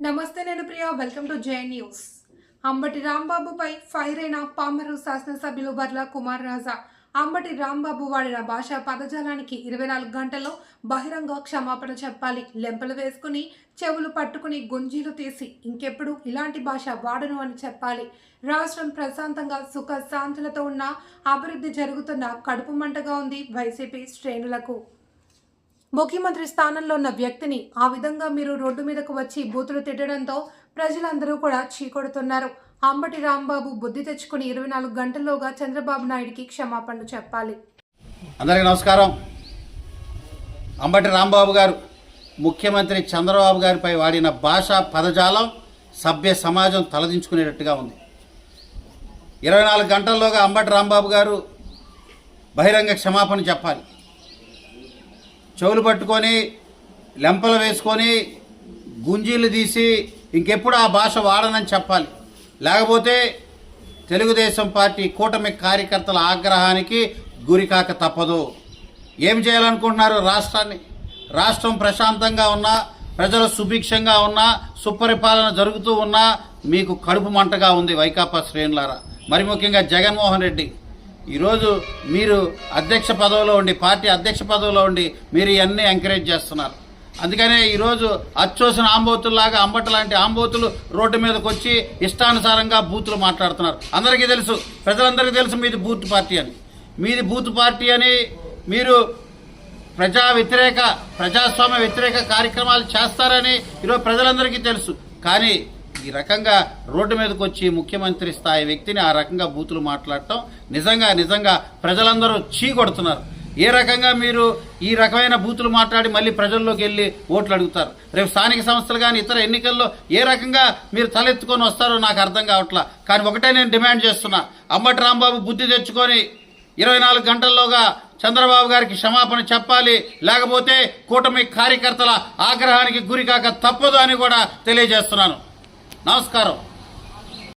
నమస్తే నేను Priya welcome to J news Ambati రాంబాబుపై fire అయిన పామరు శాసనసభ్యులు బర్లా కుమార్ రాజా అంబటి రాంబాబు వాడిన భాషా పదజాలానికి ఇరవై నాలుగు గంటల్లో బహిరంగ క్షమాపణ చెప్పాలి. లెంపలు వేసుకుని చెవులు పట్టుకుని గుంజీలు తీసి ఇంకెప్పుడు ఇలాంటి భాష వాడను అని చెప్పాలి. రాష్ట్రం ప్రశాంతంగా సుఖ శాంతులతో ఉన్న అభివృద్ధి జరుగుతున్న కడుపు మంటగా ఉంది వైసీపీ శ్రేణులకు. ముఖ్యమంత్రి స్థానంలో ఉన్న వ్యక్తిని ఆ విధంగా మీరు రోడ్డు మీదకు వచ్చి బూతులు తిట్టడంతో ప్రజలందరూ కూడా చీకొడుతున్నారు. అంబటి రాంబాబు బుద్ధి తెచ్చుకుని ఇరవై నాలుగు గంటల్లోగా చంద్రబాబు నాయుడికి క్షమాపణలు చెప్పాలి. అందరికీ నమస్కారం. అంబటి రాంబాబు గారు ముఖ్యమంత్రి చంద్రబాబు గారిపై వాడిన భాషా పదజాలం సభ్య సమాజం తలదించుకునేటట్టుగా ఉంది. ఇరవై నాలుగు గంటల్లోగా అంబటి రాంబాబు గారు బహిరంగ క్షమాపణ చెప్పాలి. చెవులు పట్టుకొని లెంపలు వేసుకొని గుంజీలు తీసి ఇంకెప్పుడు ఆ భాష వాడనని చెప్పాలి. లేకపోతే తెలుగుదేశం పార్టీ కూటమి కార్యకర్తల ఆగ్రహానికి గురికాక తప్పదు. ఏం చేయాలనుకుంటున్నారు రాష్ట్రాన్ని? రాష్ట్రం ప్రశాంతంగా ఉన్నా ప్రజలు సుభిక్షంగా ఉన్నా సుపరిపాలన జరుగుతూ ఉన్నా మీకు కడుపు మంటగా ఉంది వైకాపా శ్రేణులారా. మరి ముఖ్యంగా జగన్మోహన్ రెడ్డి. ఈరోజు మీరు అధ్యక్ష పదవిలో ఉండి పార్టీ అధ్యక్ష పదవిలో ఉండి మీరు ఇవన్నీ ఎంకరేజ్ చేస్తున్నారు. అందుకనే ఈరోజు అచ్చోసిన ఆంబోతుల్లాగా అంబట లాంటి ఆంబోతులు రోడ్డు మీదకి వచ్చి ఇష్టానుసారంగా బూతులు మాట్లాడుతున్నారు. అందరికీ తెలుసు ప్రజలందరికీ తెలుసు మీది బూత్ పార్టీ అని. మీది బూత్ పార్టీ అని మీరు ప్రజా వ్యతిరేక ప్రజాస్వామ్య వ్యతిరేక కార్యక్రమాలు చేస్తారని ఈరోజు ప్రజలందరికీ తెలుసు. కానీ ఈ రకంగా రోడ్డు మీదకి వచ్చి ముఖ్యమంత్రి స్థాయి వ్యక్తిని ఆ రకంగా బూతులు మాట్లాడటం నిజంగా నిజంగా ప్రజలందరూ చీకొడుతున్నారు ఏ రకంగా మీరు ఈ రకమైన బూతులు మాట్లాడి మళ్ళీ ప్రజల్లోకి వెళ్ళి ఓట్లు అడుగుతారు? రేపు స్థానిక సంస్థలు కానీ ఇతర ఎన్నికల్లో ఏ రకంగా మీరు తలెత్తుకొని వస్తారో నాకు అర్థం కావట్లా. కానీ ఒకటే నేను డిమాండ్ చేస్తున్నా. అంబటి రాంబాబు బుద్ధి తెచ్చుకొని ఇరవై నాలుగు గంటల్లోగా చంద్రబాబు గారికి క్షమాపణ చెప్పాలి. లేకపోతే కూటమి కార్యకర్తల ఆగ్రహానికి గురికాక తప్పదు అని కూడా తెలియజేస్తున్నాను. నమస్కారం.